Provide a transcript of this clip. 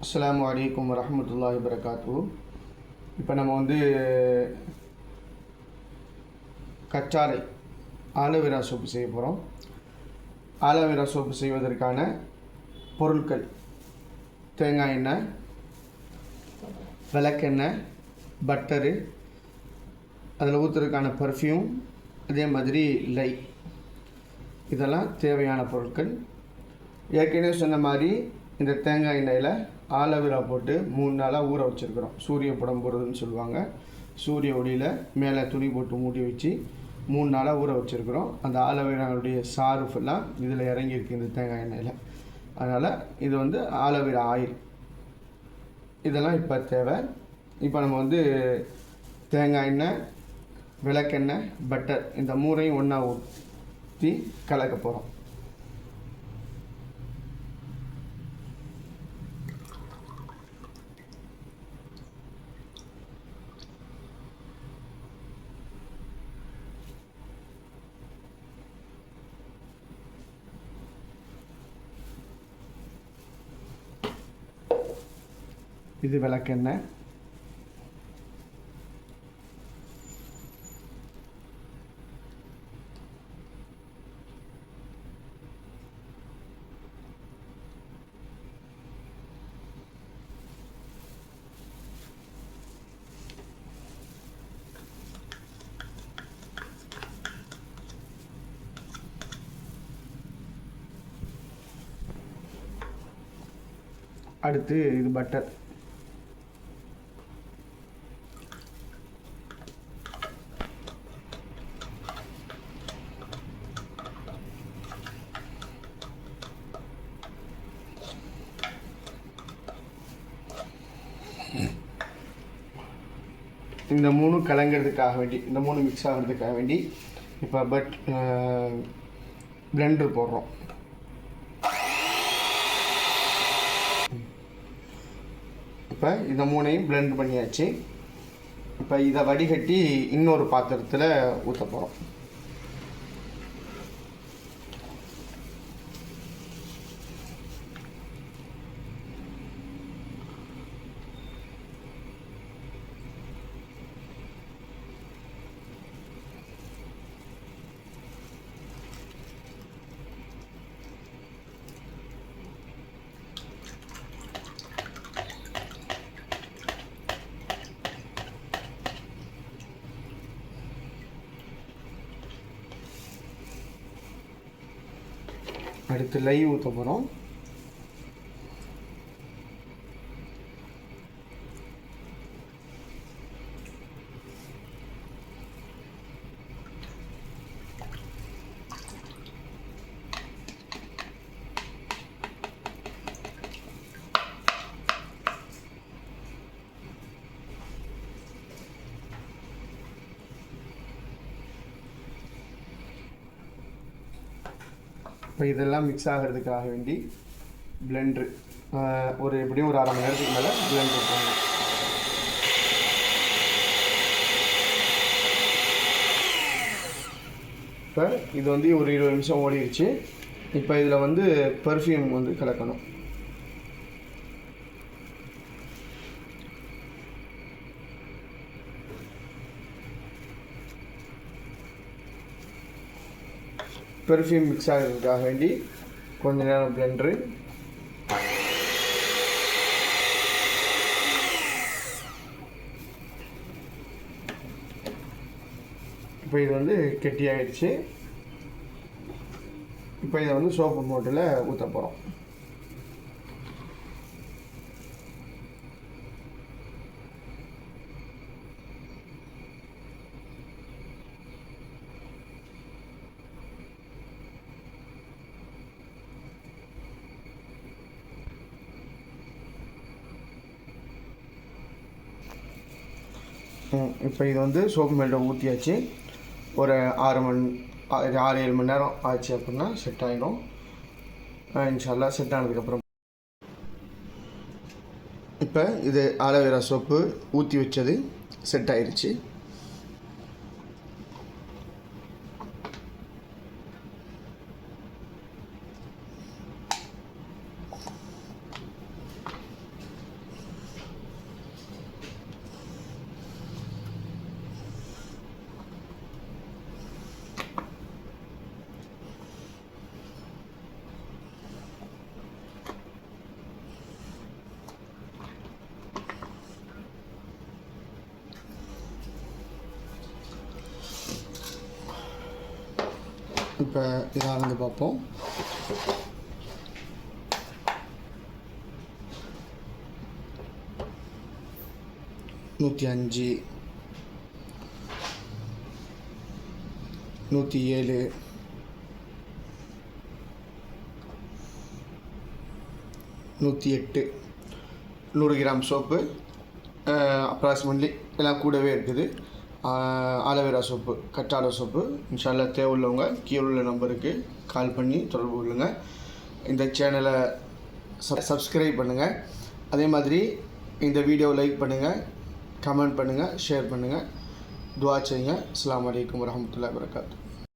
அஸ்லாம் வலைக்கம் வரமத்துல்லா வரகாத்து இப்போ நம்ம வந்து கச்சாலை ஆலோவேரா சோப்பு செய்ய போகிறோம் ஆலோவேரா சோப்பு செய்வதற்கான பொருட்கள் தேங்காய் எண்ணெய் விளக்கெண்ணெய் பட்டரு அதில் ஊற்றுறதுக்கான பர்ஃப்யூம் அதே மாதிரி லை. இதெல்லாம் தேவையான பொருட்கள். ஏற்கனவே சொன்ன மாதிரி இந்த தேங்காய் எண்ணெயில் ஆலோவேரா போட்டு மூணு நாளாக ஊற வச்சுருக்குறோம். சூரிய படம் போடுறதுன்னு சொல்லுவாங்க. சூரிய ஒளியில் மேலே துணி போட்டு மூடி வச்சு மூணு நாளாக ஊற வச்சுருக்குறோம். அந்த ஆலோவேராவுடைய சாறு ஃபுல்லாக இதில் இறங்கியிருக்கு இந்த தேங்காய் எண்ணெயில். அதனால் இது வந்து ஆலோவேரா ஆயில் இதெல்லாம் இப்போ தேவை. இப்போ நம்ம வந்து தேங்காய் எண்ணெய் விளக்கெண்ணெய் பட்டர் இந்த மூணையும் ஒன்றா ஊற்றி கலக்க போகிறோம் இது விளக்கெண்ணெய் அடுத்து இது பட்டர் இந்த மூணு கலங்கிறதுக்காக வேண்டி இந்த மூணு மிக்ஸ் ஆகிறதுக்காக வேண்டி இப்போ பட் பிளெண்டர் போடுறோம். இப்போ இந்த மூணையும் பிளெண்ட் பண்ணியாச்சு. இப்போ இதை வடிகட்டி இன்னொரு பாத்திரத்தில் ஊற்ற போகிறோம் அடுத்து லைவ் ஊற்ற போகிறோம் இப்போ இதெல்லாம் மிக்ஸ் ஆகிறதுக்காக வேண்டி பிளெண்ட்ரு ஒரு எப்படியும் ஒரு அரை மணி நேரத்துக்கு மேலே பிளெண்டர் போடணும். இப்போ இது வந்து ஒரு இருபது நிமிஷம் ஓடிடுச்சு இப்போ இதில் வந்து பர்ஃப்யூம் வந்து கலக்கணும். பெர்ஃப்யூம் மிக்ஸ் ஆகிறதுக்காக வேண்டி கொஞ்ச நேரம் பிளெண்ட்ரு இப்போ இது வந்து கெட்டியாயிடுச்சு. இப்போ இதை வந்து சோப்பு மோட்டில் ஊற்ற போகிறோம் இப்போ இது வந்து சோப்பு மெல்ட்டை ஊற்றியாச்சு ஒரு ஆறு மணி ஆறு ஏழு மணி நேரம் ஆச்சு அப்படின்னா செட் ஆகிடும் இன்ஷால்லா செட் ஆனதுக்கப்புறம் இப்போ இது ஆலோவேரா சோப்பு ஊற்றி வச்சது செட் ஆயிடுச்சு இப்போ இதை அளந்து பார்ப்போம். நூற்றி அஞ்சு நூற்றி ஏழு நூற்றி எட்டு. நூறு கிராம் சோப்பு அப்ராக்சிமேட்லி எல்லாம் கூடவே இருக்குது. ஆலோவேரா சோப்பு கற்றாழை சோப்பு. இன்ஷால்லா தேவையுள்ளவங்க கீழே உள்ள நம்பருக்கு கால் பண்ணி தொடர்பு கொள்ளுங்கள் இந்த சேனலை சப் சப்ஸ்கிரைப் பண்ணுங்கள் அதே மாதிரி இந்த வீடியோவை லைக் பண்ணுங்கள் கமெண்ட் பண்ணுங்கள் ஷேர் பண்ணுங்கள் துவா செய்யுங்க. அஸ்லாம் வலைக்கம் வரமத்துல வரகாத்து